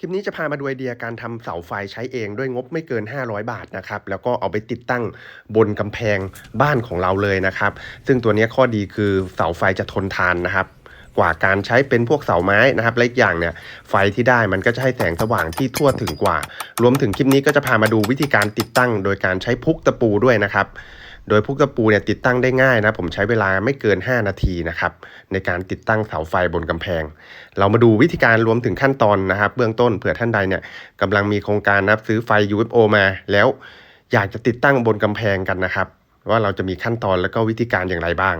คลิปนี้จะพามาดูไอเดียการทำเสาไฟใช้เองด้วยงบไม่เกิน 500 บาทนะครับ แล้วก็เอาไปติดตั้งบนกำแพงบ้านของเราเลยนะครับ ซึ่งตัวนี้ข้อดีคือเสาไฟจะทนทานนะครับ กว่าการใช้เป็นพวกเสาไม้นะครับและอีกอย่างเนี่ยไฟที่ได้มันก็จะให้แสงสว่างที่ทั่วถึงกว่า รวมถึงคลิปนี้ก็จะพามาดูวิธีการติดตั้ง โดยการใช้พุกตะปูด้วยนะครับ โดยพุกตะปูเนี่ยติดตั้งได้ง่ายนะ ผมใช้เวลาไม่เกิน 5 นาทีนะครับในการติดตั้งเสาไฟบนกำแพง เรามาดูวิธีการรวมถึงขั้นตอนนะครับ เบื้องต้นเผื่อท่านใดเนี่ยกำลังมีโครงการนับซื้อไฟ UFO มา แล้วอยากจะติดตั้งบนกำแพงกันนะครับ ว่าเราจะมีขั้นตอนแล้วก็วิธีการอย่างไรบ้าง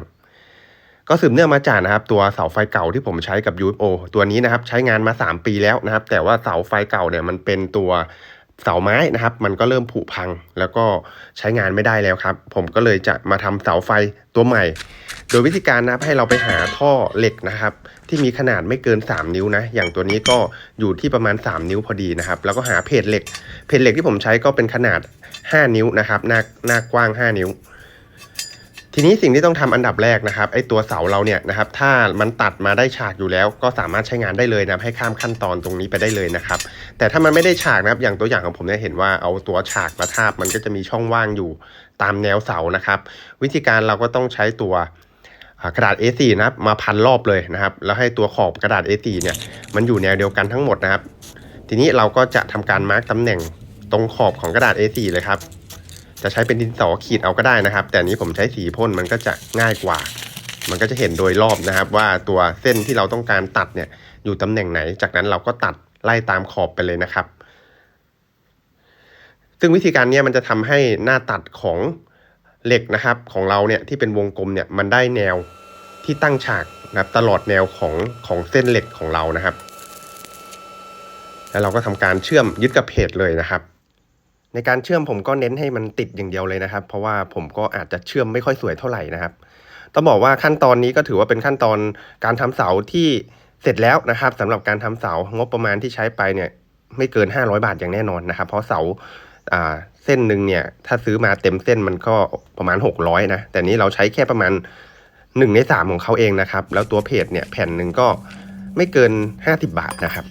ก็สืบเนื่องมาจากนะครับ ตัวเสาไฟเก่าที่ผมใช้กับ UFO ตัวนี้นะครับใช้งานมา 3 ปีแล้วนะครับ แต่ว่าเสาไฟเก่าเนี่ยมันเป็นตัว เสาไม้นะครับ มันก็เริ่มผุพังแล้วก็ใช้งานไม่ได้แล้วครับ ผมก็เลยจะมาทำเสาไฟตัวใหม่ โดยวิธีการนะครับให้เราไปหาท่อเหล็กนะครับ ที่มีขนาดไม่เกิน 3 นิ้วนะ อย่างตัวนี้ก็อยู่ที่ประมาณ 3 นิ้วพอดีนะครับ แล้วก็หาเพจเหล็ก เพจเหล็กที่ผมใช้ก็เป็นขนาด 5 นิ้วนะครับหน้าหน้ากว้าง 5 นิ้ว ทีนี้สิ่งที่ต้องทำอันดับแรกนะครับไอ้ตัวเสาเราเนี่ยนะครับ ถ้ามันตัดมาได้ฉากอยู่แล้ว ก็สามารถใช้งานได้เลยนะให้ข้ามขั้นตอนตรงนี้ไปได้เลยนะครับ แต่ถ้ามันไม่ได้ฉากนะครับ อย่างตัวอย่างของผมเนี่ยเห็นว่าเอาตัวฉากมาทาบมันก็จะมีช่องว่างอยู่ตามแนวเสานะครับ วิธีการเราก็ต้องใช้ตัวกระดาษ A4 นะครับมาพันรอบเลยนะครับ แล้วให้ตัวขอบกระดาษ A4 เนี่ยมันอยู่แนวเดียวกันทั้งหมดนะครับ ทีนี้เราก็จะทำการมาร์กตำแหน่งตรงขอบของกระดาษ A4 เลยครับ จะใช้เป็นดินสอขีดเอาก็ได้นะครับ แต่นี้ผมใช้สีพ่นมันก็จะง่ายกว่า มันก็จะเห็นโดยรอบนะครับ ว่าตัวเส้นที่เราต้องการตัดเนี่ยอยู่ตำแหน่งไหน จากนั้นเราก็ตัด ไล่ตามขอบไปเลยนะครับ ซึ่งวิธีการนี้มันจะทำให้หน้าตัดของเหล็กนะครับ ของเราเนี่ยที่เป็นวงกลมเนี่ยมันได้แนวที่ตั้งฉากนะครับตลอดแนวของของเส้นเหล็กของเรานะครับ แล้วเราก็ทำการเชื่อมยึดกับเพจเลยนะครับในการเชื่อมผมก็เน้นให้มันติดอย่างเดียวเลยนะครับ เพราะว่าผมก็อาจจะเชื่อมไม่ค่อยสวยเท่าไหร่นะครับ ต้องบอกว่าขั้นตอนนี้ก็ถือว่าเป็นขั้นตอนการทำเสาที่ เสร็จแล้วนะครับสำหรับการทำเสางบประมาณที่ใช้ไปเนี่ยไม่เกิน 500 บาทอย่างแน่นอนนะครับ เพราะเสาเส้นหนึ่งเนี่ยถ้าซื้อมาเต็มเส้นมันก็ประมาณ 600นะแต่นี้เราใช้แค่ประมาณ 1 ใน 3 ของเขาเองนะครับ แล้วตัวเพจเนี่ยแผ่นหนึ่งก็ไม่เกิน 50 บาทนะครับ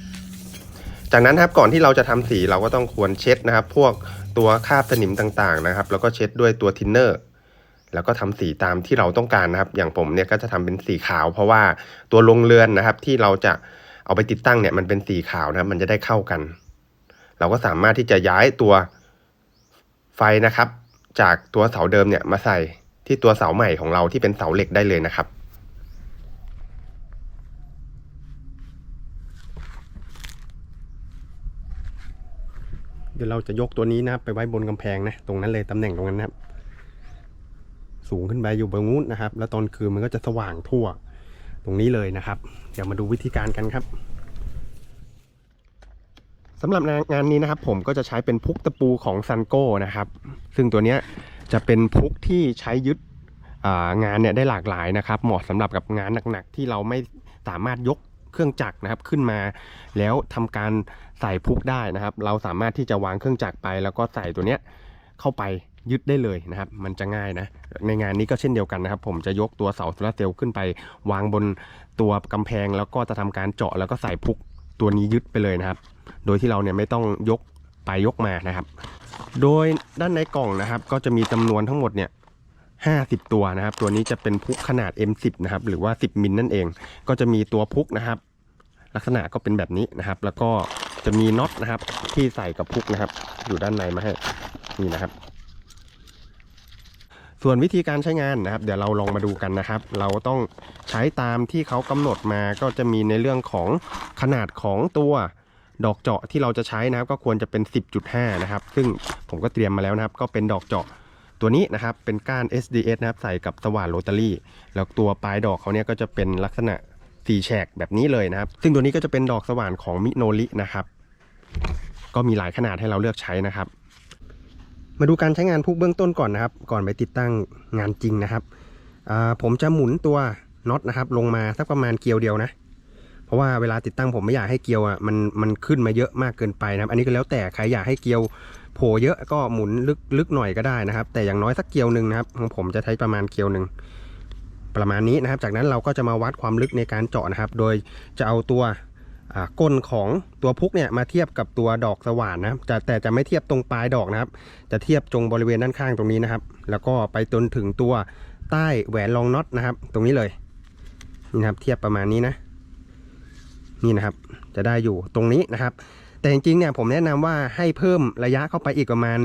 จากนั้นครับก่อนที่เราจะทำสีเราก็ต้องควรเช็ดนะครับ พวกตัวคราบสนิมต่างๆนะครับ แล้วก็เช็ดด้วยตัวทินเนอร์ แล้วก็ทำสีตามที่เราต้องการนะครับ อย่างผมเนี่ยก็จะทำเป็นสีขาว เพราะว่าตัวลงเรือนนะครับ ที่เราจะเอาไปติดตั้งเนี่ยมันเป็นสีขาวนะครับ มันจะได้เข้ากัน เราก็สามารถที่จะย้ายตัวไฟนะครับ จากตัวเสาเดิมเนี่ยมาใส่ที่ตัวเสาใหม่ของเราที่เป็นเสาเหล็กได้เลยนะครับเดี๋ยวเราจะยกตัวนี้นะครับไปไว้บนกำแพงนะ ตรงนั้นเลยตำแหน่งตรงนั้นนะครับ สูงขึ้นไปอยู่บนนู้นนะครับ แล้วตอนคืนมันก็จะสว่างทั่วตรงนี้เลยนะครับ เดี๋ยวมาดูวิธีการกันครับสำหรับงานนี้นะครับ ผมก็จะใช้เป็นพุกตะปูของซันโก้นะครับ ซึ่งตัวนี้จะเป็นพุกที่ใช้ยึดงานเนี่ยได้หลากหลายนะครับ เหมาะสำหรับกับงานหนักๆที่เราไม่สามารถยกเครื่องจักรนะครับขึ้นมา แล้วทำการใส่พุกได้นะครับ เราสามารถที่จะวางเครื่องจักรไป แล้วก็ใส่ตัวเนี้ยเข้าไป ยึดได้เลยนะครับ มันจะง่ายนะ ในงานนี้ก็เช่นเดียวกันนะครับ ผมจะยกตัวเสาโซลาเซลล์ขึ้นไป วางบนตัวกำแพงแล้วก็จะทำการเจาะแล้วก็ใส่พุกตัวนี้ยึดไปเลยนะครับ โดยที่เราเนี่ยไม่ต้องยกไปยกมานะครับ โดยด้านในกล่องนะครับ ก็จะมีจำนวนทั้งหมดเนี่ย50 ตัวนะครับ ตัวนี้จะเป็นพุกขนาด M10 นะครับ หรือว่า 10 มิลนั่นเอง ก็จะมีตัวพุกนะครับ ลักษณะก็เป็นแบบนี้นะครับ แล้วก็จะมีน็อตนะครับที่ใส่กับพุกนะครับ อยู่ด้านในมาให้นี่นะครับ ส่วนวิธีการใช้งานนะครับ เดี๋ยวเราลองมาดูกันนะครับ เราต้องใช้ตามที่เขากำหนดมาก็จะมีในเรื่องของขนาดของตัวดอกเจาะที่เราจะใช้นะครับ ก็ควรจะเป็น 10.5 นะครับ ซึ่งผมก็เตรียมมาแล้วนะครับ ก็เป็นดอกเจาะตัวนี้นะครับเป็นก้าน SDS นะครับใส่กับสว่านโรตารี่ แล้วตัวปลายดอกเขาเนี่ยก็จะเป็นลักษณะสีแฉกแบบนี้เลยนะครับ ซึ่งตัวนี้ก็จะเป็นดอกสว่านของมิโนรินะครับ ก็มีหลายขนาดให้เราเลือกใช้นะครับ มาดูการใช้งานพุกเบื้องต้นก่อนนะครับ ก่อนไปติดตั้งงานจริงนะครับผมจะหมุนตัวน็อตนะครับ ลงมาสักประมาณเกลียวเดียวนะ เพราะว่าเวลาติดตั้งผมไม่อยากให้เกลียวอะมันมันขึ้นมาเยอะมากเกินไปนะครับ อันนี้ก็แล้วแต่ใครอยากให้เกลียวโผล่เยอะก็หมุนลึกลึกหน่อยก็ได้นะครับ แต่อย่างน้อยสักเกลียวหนึ่งนะครับของผมจะใช้ประมาณเกลียวหนึ่งประมาณนี้นะครับ จากนั้นเราก็จะมาวัดความลึกในการเจาะนะครับ โดยจะเอาตัว ก้นของตัวพุกเนี่ยมาเทียบกับตัวดอกสว่านนะครับจะแต่จะไม่เทียบตรงปลายดอกนะครับ จะเทียบตรงบริเวณด้านข้างตรงนี้นะครับ แล้วก็ไปจนถึงตัวใต้แหวนรองน็อตนะครับ ตรงนี้เลยนี่นะครับเทียบประมาณนี้นะ นี่นะครับ จะได้อยู่ตรงนี้นะครับ แต่จริงๆเนี่ยผมแนะนำว่าให้เพิ่มระยะเข้าไปอีกประมาณ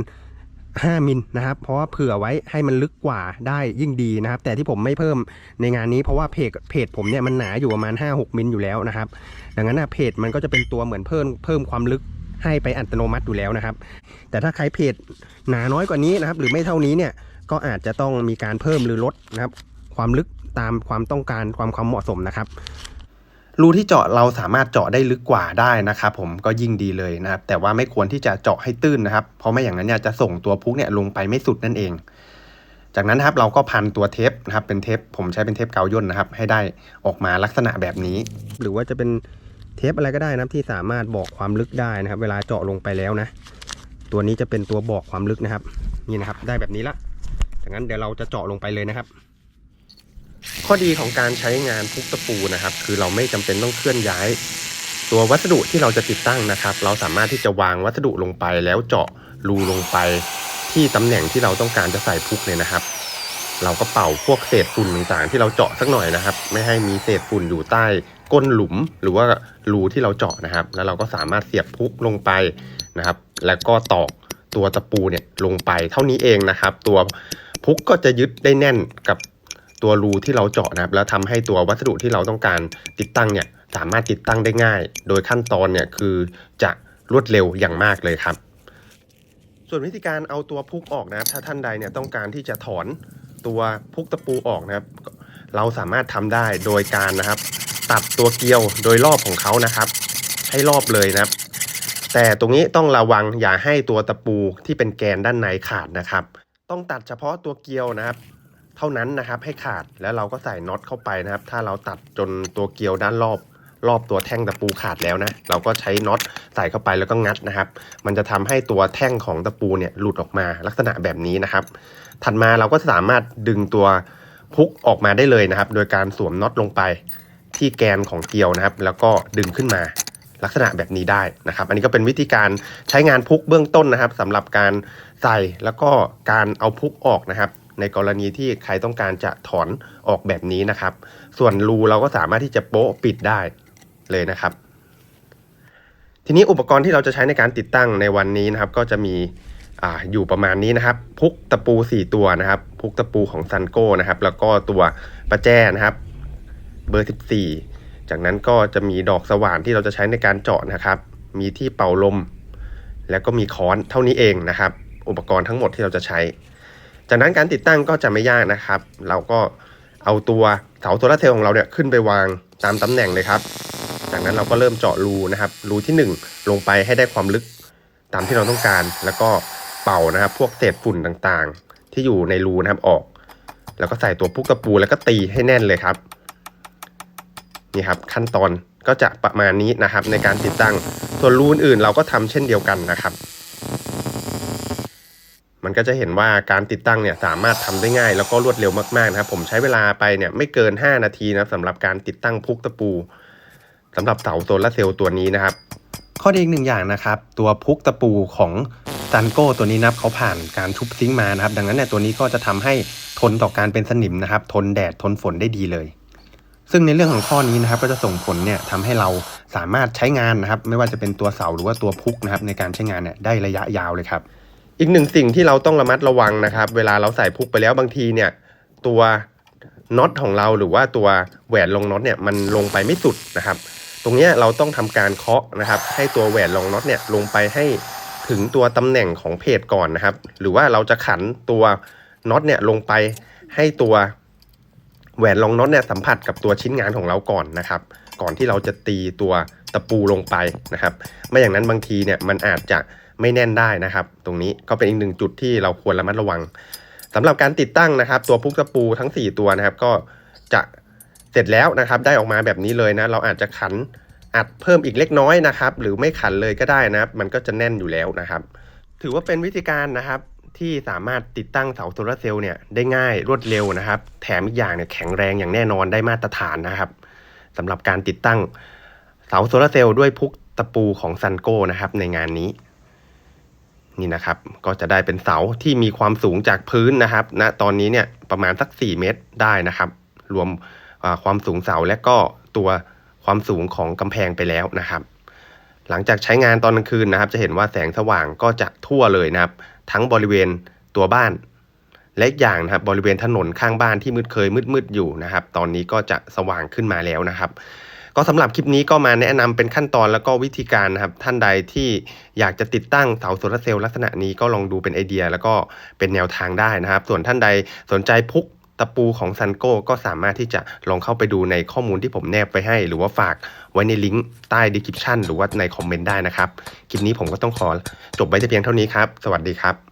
5 มิลนะครับ เพราะว่าเผื่อไว้ให้มันลึกกว่าได้ยิ่งดีนะครับ แต่ที่ผมไม่เพิ่มในงานนี้เพราะว่าเพจเพจผมเนี่ยมันหนาอยู่ประมาณ 5-6 มิลอยู่แล้วนะครับ ดังนั้นนะเพจมันก็จะเป็นตัวเหมือนเพิ่มเพิ่มความลึกให้ไปอัตโนมัติอยู่แล้วนะครับ แต่ถ้าใครเพจหนาน้อยกว่านี้นะครับ หรือไม่เท่านี้เนี่ยก็อาจจะต้องมีการเพิ่มหรือลดนะครับ ความลึกตามความต้องการความความเหมาะสมนะครับ รูที่เจาะเราสามารถเจาะได้ลึกกว่าได้นะครับผมก็ยิ่งดีเลยนะครับ แต่ว่าไม่ควรที่จะเจาะให้ตื้นนะครับ เพราะไม่อย่างนั้นเนี่ยจะส่งตัวพุกเนี่ยลงไปไม่สุดนั่นเอง จากนั้นนะครับเราก็พันตัวเทปนะครับเป็นเทปผมใช้เป็นเทปกาวย่นนะครับ ให้ได้ออกมาลักษณะแบบนี้ หรือว่าจะเป็นเทปอะไรก็ได้นะที่สามารถบอกความลึกได้นะครับ เวลาเจาะลงไปแล้วนะ ตัวนี้จะเป็นตัวบอกความลึกนะครับ นี่นะครับ ได้แบบนี้ละจากนั้นเดี๋ยวเราจะเจาะลงไปเลยนะครับ ข้อดีของการใช้งานพุกตะปูนะครับ คือเราไม่จำเป็นต้องเคลื่อนย้าย ตัววัสดุที่เราจะติดตั้งนะครับ เราสามารถที่จะวางวัสดุลงไปแล้วเจาะรูลงไป ที่ตำแหน่งที่เราต้องการจะใส่พุกเลยนะครับ เราก็เป่าพวกเศษฝุ่นต่างๆ ที่เราเจาะสักหน่อยนะครับ ไม่ให้มีเศษฝุ่นอยู่ใต้ก้นหลุมหรือว่ารูที่เราเจาะนะครับ แล้วเราก็สามารถเสียบพุกลงไปนะครับ แล้วก็ตอกตัวตะปูเนี่ยลงไปเท่านี้เองนะครับ ตัวพุกก็จะยึดได้แน่นกับ ตัวรูที่เราเจาะนะครับ แล้วทำให้ตัววัสดุที่เราต้องการติดตั้งเนี่ยสามารถติดตั้งได้ง่าย โดยขั้นตอนเนี่ยคือจะรวดเร็วอย่างมากเลยครับ ส่วนวิธีการเอาตัวพุกออกนะครับ ถ้าท่านใดเนี่ยต้องการที่จะถอนตัวพุกตะปูออกนะครับ เราสามารถทำได้โดยการนะครับ ตัดตัวเกลียวโดยรอบของเขานะครับ ให้รอบเลยนะครับ แต่ตรงนี้ต้องระวังอย่าให้ตัวตะปูที่เป็นแกนด้านในขาดนะครับ ต้องตัดเฉพาะตัวเกลียวนะครับ ท่านั้นนะครับ ให้ขาดแล้วเราก็ใส่น็อตเข้าไปนะครับ ถ้าเราตัดจนตัวเกลียวด้านรอบรอบตัวแท่งตะปูขาดแล้วนะ เราก็ใช้น็อตใส่เข้าไปแล้วก็งัดนะครับ มันจะทำให้ตัวแท่งของตะปูเนี่ยหลุดออกมาลักษณะแบบนี้นะครับ ถัดมาเราก็สามารถดึงตัวพุกออกมาได้เลยนะครับ โดยการสวมน็อตลงไปที่แกนของเกลียวนะครับ แล้วก็ดึงขึ้นมาลักษณะแบบนี้ได้นะครับ อันนี้ก็เป็นวิธีการใช้งานพุกเบื้องต้นนะครับสำหรับการใส่แล้วก็การเอาพุกออกนะครับ ในกรณีที่ใครต้องการจะถอนออกแบบนี้นะครับ ส่วนรูเราก็สามารถที่จะโป๊ะปิดได้เลยนะครับ ทีนี้อุปกรณ์ที่เราจะใช้ในการติดตั้งในวันนี้นะครับ ก็จะมีออยู่ประมาณนี้นะครับ พุกตะปู 4 ตัวนะครับ พุกตะปูของซันโก้นะครับ แล้วก็ตัวประแจนะครับ เบอร์ 14 จากนั้นก็จะมีดอกสว่านที่เราจะใช้ในการเจาะนะครับ มีที่เป่าลม แล้วก็มีค้อนเท่านี้เองนะครับ อุปกรณ์ทั้งหมดที่เราจะใช้ จากนั้นการติดตั้งก็จะไม่ยากนะครับ เราก็เอาตัวเสาโซลาร์เซลล์ของเราเนี่ยขึ้นไปวางตามตำแหน่งเลยครับ จากนั้นเราก็เริ่มเจาะรูนะครับ รูที่ 1 ลงไปให้ได้ความลึกตามที่เราต้องการ แล้วก็เป่านะครับ พวกเศษฝุ่นต่างๆ ที่อยู่ในรูนะครับออก แล้วก็ใส่ตัวพุกตะปูแล้วก็ตีให้แน่นเลยครับ นี่ครับขั้นตอนก็จะประมาณนี้นะครับ ในการติดตั้งส่วนรูอื่นเราก็ทำเช่นเดียวกันนะครับ มันก็จะเห็นว่าการติดตั้งเนี่ยสามารถทำได้ง่าย แล้วก็รวดเร็วมากๆนะครับ ผมใช้เวลาไปเนี่ยไม่เกิน 5 นาทีนะสำหรับการติดตั้งพุกตะปูสำหรับเสาโซลาเซลล์ตัวนี้นะครับ ข้อดีอีกหนึ่งอย่างนะครับ ตัวพุกตะปูของซันโก้ตัวนี้นะครับเขาผ่านการชุบซิงมานะครับ ดังนั้นเนี่ยตัวนี้ก็จะทำให้ทนต่อการเป็นสนิมนะครับ ทนแดดทนฝนได้ดีเลย ซึ่งในเรื่องของข้อนี้นะครับ ก็จะส่งผลเนี่ยทำให้เราสามารถใช้งานนะครับ ไม่ว่าจะเป็นตัวเสาหรือว่าตัวพุกนะครับ ในการใช้งานเนี่ยได้ระยะยาวเลยครับ อีกหนึ่งสิ่งที่เราต้องระมัดระวังนะครับ เวลาเราใส่พุกไปแล้วบางทีเนี่ย ตัวน็อตของเราหรือว่าตัวแหวนลงน็อตเนี่ยมันลงไปไม่สุดนะครับ ตรงนี้เราต้องทำการเคาะนะครับ ให้ตัวแหวนรองน็อตเนี่ยลงไปให้ถึงตัวตำแหน่งของเพจก่อนนะครับ หรือว่าเราจะขันตัวน็อตเนี่ยลงไปให้ตัวแหวนรองน็อตเนี่ยสัมผัสกับตัวชิ้นงานของเราก่อนนะครับ ก่อนที่เราจะตีตัวตะปูลงไปนะครับ ไม่อย่างนั้นบางทีเนี่ยมันอาจจะ ไม่แน่นได้นะครับ ตรงนี้ก็เป็นอีกหนึ่งจุดที่เราควรระมัดระวังสำหรับการติดตั้งนะครับ ตัวพุกตะปูทั้ง 4 ตัวนะครับ ก็จะเสร็จแล้วนะครับ ได้ออกมาแบบนี้เลยนะ เราอาจจะขันอัดเพิ่มอีกเล็กน้อยนะครับ หรือไม่ขันเลยก็ได้นะครับ มันก็จะแน่นอยู่แล้วนะครับ ถือว่าเป็นวิธีการนะครับที่สามารถติดตั้งเสาโซลาร์เซลล์เนี่ยได้ง่ายรวดเร็วนะครับ แถมอีกอย่างเนี่ยแข็งแรงอย่างแน่นอนได้มาตรฐานนะครับสำหรับการติดตั้งเสาโซลาร์เซลล์ด้วยพุกตะปูของซันโก้นะครับในงานนี้ นี่นะครับ ก็จะได้เป็นเสาที่มีความสูงจากพื้นนะครับณตอนนี้เนี่ยประมาณสัก 4 เมตรได้นะครับ รวมความสูงเสาและก็ตัวความสูงของกำแพงไปแล้วนะครับ หลังจากใช้งานตอนกลางคืนนะครับ จะเห็นว่าแสงสว่างก็จะทั่วเลยนะครับ ทั้งบริเวณตัวบ้าน และอีกอย่างนะครับบริเวณถนนข้างบ้านที่มืดเคยมืดๆอยู่นะครับ ตอนนี้ก็จะสว่างขึ้นมาแล้วนะครับ ก็สำหรับคลิปนี้ก็มาแนะนำเป็นขั้นตอนแล้วก็วิธีการนะครับท่านใดที่อยากจะติดตั้งเสาโซลาร์เซลล์ลักษณะนี้ก็ลองดูเป็นไอเดีย แล้วก็เป็นแนวทางได้นะครับ ส่วนท่านใดสนใจพุกตะปูของซันโก้ก็สามารถที่จะลองเข้าไปดูในข้อมูลที่ผมแนบไว้ให้ หรือว่าฝากไว้ในลิงก์ใต้ดีคริปชันหรือว่าในคอมเมนต์ได้นะครับ คลิปนี้ผมก็ต้องขอจบไว้แต่เพียงเท่านี้ครับ สวัสดีครับ